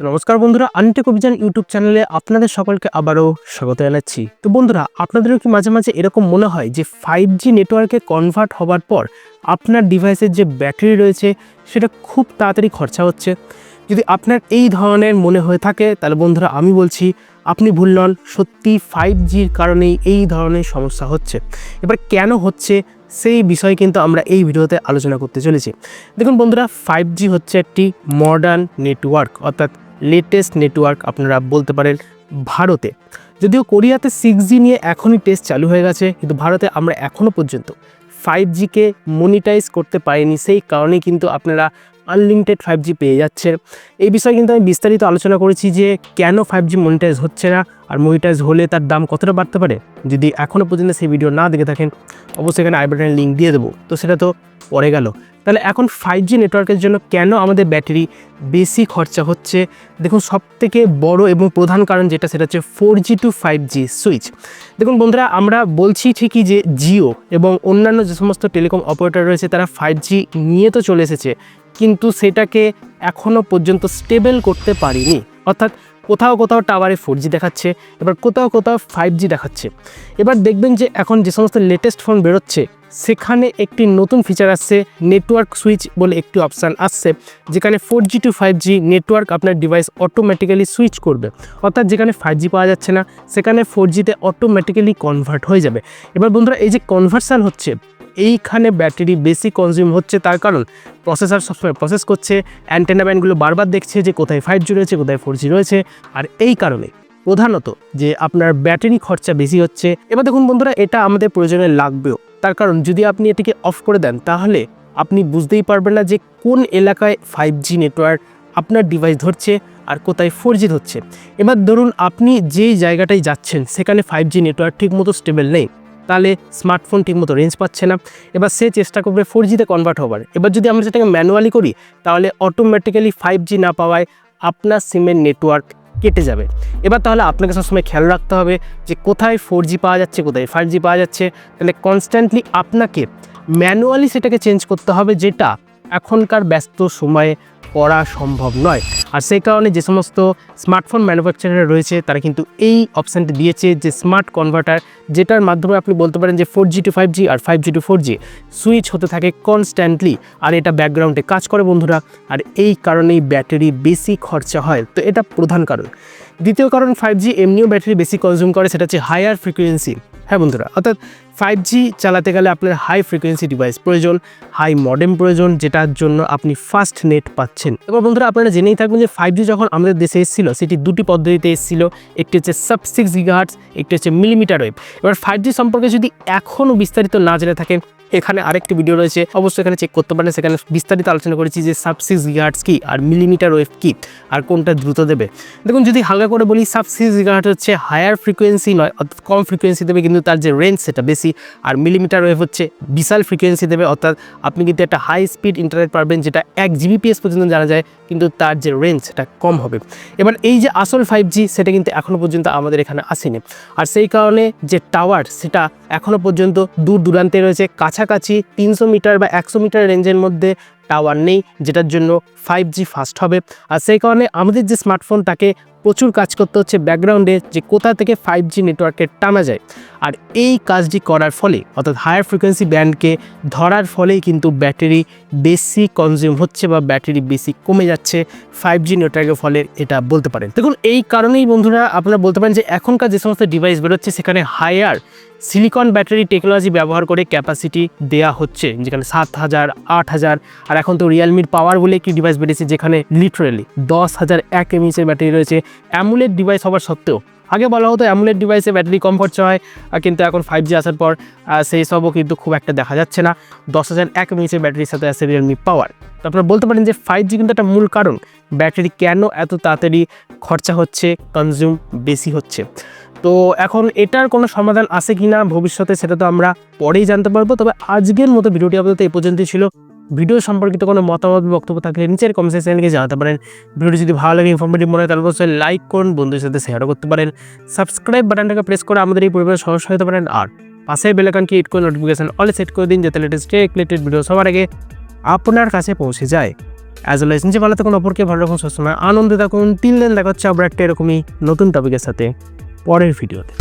নমস্কার বন্ধুরা আনটেক অভিযান ইউটিউব চ্যানেলে আপনাদের সকলকে আবারও স্বাগত জানাচ্ছি। তো বন্ধুরা, আপনাদেরও কি মাঝে মাঝে এরকম মনে হয় যে ফাইভ জি নেটওয়ার্কে কনভার্ট হবার পর আপনার ডিভাইসের যে ব্যাটারি রয়েছে, সেটা খুব তাড়াতাড়ি খরচা হচ্ছে? যদি আপনার এই ধরনের মনে হয়ে থাকে, তাহলে বন্ধুরা, আমি বলছি, আপনি ভুল নন, সত্যি ফাইভ জির কারণেই এই ধরনের সমস্যা হচ্ছে। এবার কেন হচ্ছে, সেই বিষয় কিন্তু আমরা এই ভিডিওতে আলোচনা করতে চলেছি। দেখুন বন্ধুরা ফাইভ জি হচ্ছে একটি মডার্ন নেটওয়ার্ক অর্থাৎ লেটেস্ট নেটওয়ার্ক আপনারা বলতে পারেন ভারতে। যদিও কোরিয়াতে সিক্স জি নিয়ে এখনই টেস্ট চালু হয়ে গেছে, কিন্তু ভারতে আমরা এখনও পর্যন্ত ফাইভ জিকে মনিটাইজ করতে পারিনি, সেই কারণেই কিন্তু আপনারা আনলিমিটেড ফাইভ জি পেয়ে যাচ্ছে এই বিষয়ে কিন্তু আমি বিস্তারিত আলোচনা করেছি যে কেন ফাইভ জি মনিটাইজ হচ্ছে না, আর মনিটাইজ হলে তার দাম কতটা বাড়তে পারে। যদি এখনও পর্যন্ত সেই ভিডিও না দেখে থাকেন, অবশ্যই এখানে আইবাটনের লিঙ্ক দিয়ে দেবো। তো সেটা তো পরে গেল। তাহলে এখন ফাইভ জি নেটওয়ার্কের জন্য কেন আমাদের ব্যাটারি বেশি খরচা হচ্ছে? দেখুন সব থেকে বড় এবং প্রধান কারণ যেটা, সেটা হচ্ছে four G to five G switch দেখুন বন্ধুরা, আমরা বলছি ঠিকই যে জিও এবং অন্যান্য যে সমস্ত টেলিকম অপারেটর রয়েছে, তারা ফাইভ জি নিয়ে তো চলে এসেছে, কিন্তু সেটাকে এখনও পর্যন্ত স্টেবল করতে পারিনি। অর্থাৎ কোথাও কোথাও টাওয়ারে ফোর জি দেখাচ্ছে, এবার কোথাও কোথাও ফাইভ জি দেখাচ্ছে। এবার দেখবেন যে এখন যে সমস্ত লেটেস্ট ফোন বেরোচ্ছে, সেখানে একটি নতুন ফিচার আসছে নেটওয়ার্ক সুইচ বলে একটি অপশান আসছে, যেখানে four G to five G network আপনার ডিভাইস অটোমেটিক্যালি সুইচ করবে। অর্থাৎ যেখানে ফাইভ জি পাওয়া যাচ্ছে না, সেখানে ফোর জিতে অটোমেটিক্যালি কনভার্ট হয়ে যাবে। এবার বন্ধুরা, এই যে কনভার্সান হচ্ছে এইখানে ব্যাটারি বেশি কনজিউম হচ্ছে তার কারণ প্রসেসার সবসময় প্রসেস করছে অ্যান্টেনা ব্যান্ডগুলো বারবার দেখছে যে কোথায় ফাইভ জি রয়েছে, কোথায় ফোর জি রয়েছে, আর এই কারণে প্রধানত যে আপনার ব্যাটারি খরচা বেশি হচ্ছে, এবার দেখুন বন্ধুরা এটা আমাদের প্রয়োজনে লাগবেও। তার কারণ যদি আপনি এটিকে অফ করে দেন, তাহলে আপনি বুঝতেই পারবেন না যে কোন এলাকায় ফাইভ জি নেটওয়ার্ক আপনার ডিভাইস ধরছে আর কোথায় ফোর জি ধরছে। এবার ধরুন আপনি যেই জায়গাটায় যাচ্ছেন, সেখানে ফাইভ জি নেটওয়ার্ক ঠিকমতো স্টেবল নেই। তাহলে স্মার্টফোন ঠিকমতো রেঞ্জ পাচ্ছে না। এবার সে চেষ্টা করবে ফোর জিতে কনভার্ট হবার। এবার যদি আমরা সেটাকে ম্যানুয়ালি করি, তাহলে অটোমেটিক্যালি ফাইভ জি না পাওয়ায় আপনার সিমের নেটওয়ার্ক কেটে যাবে। এবার তাহলে আপনাকে সবসময় খেয়াল রাখতে হবে যে কোথায় ফোর জি পাওয়া যাচ্ছে, কোথায় ফাইভ জি পাওয়া যাচ্ছে। তাহলে কনস্ট্যান্টলি আপনাকে ম্যানুয়ালি সেটাকে চেঞ্জ করতে হবে যেটা এখনকার ব্যস্ত সময়ে করা সম্ভব নয়। আর সেই কারণে যে সমস্ত স্মার্টফোন ম্যানুফ্যাকচারার রয়েছে, তারা কিন্তু এই অপশানটি দিয়েছে যে স্মার্ট কনভার্টার, যেটার মাধ্যমে আপনি বলতে পারেন যে four G to five G R five G to four G switch হতে থাকে কনস্ট্যান্টলি আর এটা ব্যাকগ্রাউন্ডে কাজ করে বন্ধুরা, আর এই কারণেই ব্যাটারি বেশি খরচা হয়। তো এটা প্রধান কারণ। দ্বিতীয় কারণ ফাইভ জি এমনিও ব্যাটারি বেশি কনজিউম করে, সেটা হচ্ছে হায়ার ফ্রিকোয়েন্সি হ্যাঁ বন্ধুরা, অর্থাৎ ফাইভ জি চালাতে গেলে আপনার হাই ফ্রিকোয়েন্সি ডিভাইস প্রয়োজন হাই মডেম প্রয়োজন, যেটার জন্য আপনি ফাস্ট নেট পাচ্ছেন। এবার বন্ধুরা, আপনারা জেনেই থাকবেন যে ফাইভ জি যখন আমাদের দেশে এসেছিল, সেটি দুটি পদ্ধতিতে এসেছিল, একটি হচ্ছে সাব সিক্স গিগাহার্টস একটি হচ্ছে মিলিমিটার ওয়েভ এবার ফাইভ জি সম্পর্কে যদি এখনও বিস্তারিত না জেনে থাকেন, এখানে আরেকটি ভিডিও রয়েছে, অবশ্যই এখানে চেক করতে পারেন, সেখানে বিস্তারিত আলোচনা করেছি যে সাব সিক্স গিগাহার্টস কী আর মিলিমিটার ওয়েভ কী, আর কোনটা দ্রুত দেবে। দেখুন, যদি হালকা করে বলি সাব সিক্স গিগাহার্ট হচ্ছে হায়ার ফ্রিকোয়েন্সি নয়, অর্থাৎ কম ফ্রিকোয়েন্সি দেবে, কিন্তু তার যে রেঞ্জ সেটা বেশি আর মিলিমিটার ওয়েভ হচ্ছে বিশাল ফ্রিকোয়েন্সি দেবে। অর্থাৎ আপনি কিন্তু একটা হাই স্পিড ইন্টারনেট পারবেন যেটা এক জিবিপিএস পর্যন্ত জানা যায়, কিন্তু তার যে রেঞ্জ সেটা কম হবে। এবার এই যে আসল ফাইভ জি সেটা কিন্তু এখনও পর্যন্ত আমাদের এখানে আসেনি। আর সেই কারণে যে টাওয়ার সেটা এখনও পর্যন্ত দূর দূরান্তে রয়েছে। কাছাকাছি তিনশো মিটার বা একশো মিটার রেঞ্জের মধ্যে টাওয়ার নেই, যেটার জন্য ফাইভ জি ফাস্ট হবে। আর সেই কারণে আমাদের যে স্মার্টফোন তাকে প্রচুর কাজ করতে হচ্ছে ব্যাকগ্রাউন্ডে যে কোথা থেকে ফাইভ জি নেটওয়ার্কে টানা যায়। আর এই কাজটি করার ফলে, অর্থাৎ হায়ার ফ্রিকোয়েন্সি ব্যান্ডকে ধরার ফলেই কিন্তু ব্যাটারি বেশি কনজিউম হচ্ছে বা ব্যাটারি বেশি কমে যাচ্ছে ফাইভ জি নেটওয়ার্কের ফলে, এটা বলতে পারেন। দেখুন, এই কারণেই বন্ধুরা, আপনারা বলতে পারেন যে এখনকার যে সমস্ত ডিভাইস বেরোচ্ছে, সেখানে হায়ার সিলিকন ব্যাটারি টেকনোলজি ব্যবহার করে ক্যাপাসিটি দেয়া হচ্ছে, যেখানে সাত হাজার, আট হাজার, আর এখন তো রিয়েলমির পাওয়ার বলে একটি ডিভাইস বেরিয়েছে যেখানে লিটারেলি দশ হাজার এক এমএইচের ব্যাটারি রয়েছে। অ্যামুলেট ডিভাইস হওয়ার সত্ত্বেও, আগে বলা হতো অ্যামুলেট ডিভাইসে ব্যাটারি কম খরচা হয় কিন্তু এখন ফাইভ জি আসার পর সেই সবও কিন্তু খুব একটা দেখা যাচ্ছে না। দশ হাজার এক এমএইচের ব্যাটারির সাথে আছে রিয়েলমি পাওয়ার তো আপনারা বলতে পারেন যে ফাইভ জি কিন্তু একটা মূল কারণ। ব্যাটারি কেন এত তাড়াতাড়ি খরচা হচ্ছে কনজিউম বেশি হচ্ছে? তো এখন এটার কোনো সমাধান আছে কি না ভবিষ্যতে সেটা তো আমরা পরেই জানতে পারব। তবে আজকের মতো ভিডিওটি আপাতত এই পর্যন্তই ছিল। ভিডিও সম্পর্কিত কোনো মতামত বক্তব্য থাকলে নিচের কমেন্ট সেকশনে জানাতে পারেন। ভিডিওটি যদি ভালো লাগে ইনফরমেটিভ মনে হয়, তাহলে অবশ্যই লাইক করুন, বন্ধুদের সাথে শেয়ারও করতে পারেন। সাবস্ক্রাইব বাটনটাকে প্রেস করে আমাদের এই পরিবারের সদস্য হতে পারেন। আর পাশের বেলাকানকে হিট করে নোটিফিকেশন অল সেট করে দিন, যাতে লেটেস্ট টেক রিলেটেড ভিডিও সবার আগে আপনার কাছে পৌঁছে যায়। অ্যাজ ওয়েল নিজে ভালো থাকুন, অপরকে ভালো রাখুন সবসময় আনন্দে থাকুন। তিন দিন দেখা হচ্ছে আবার একটা এরকমই নতুন টপিকের সাথে। পরের ভিডিওতে।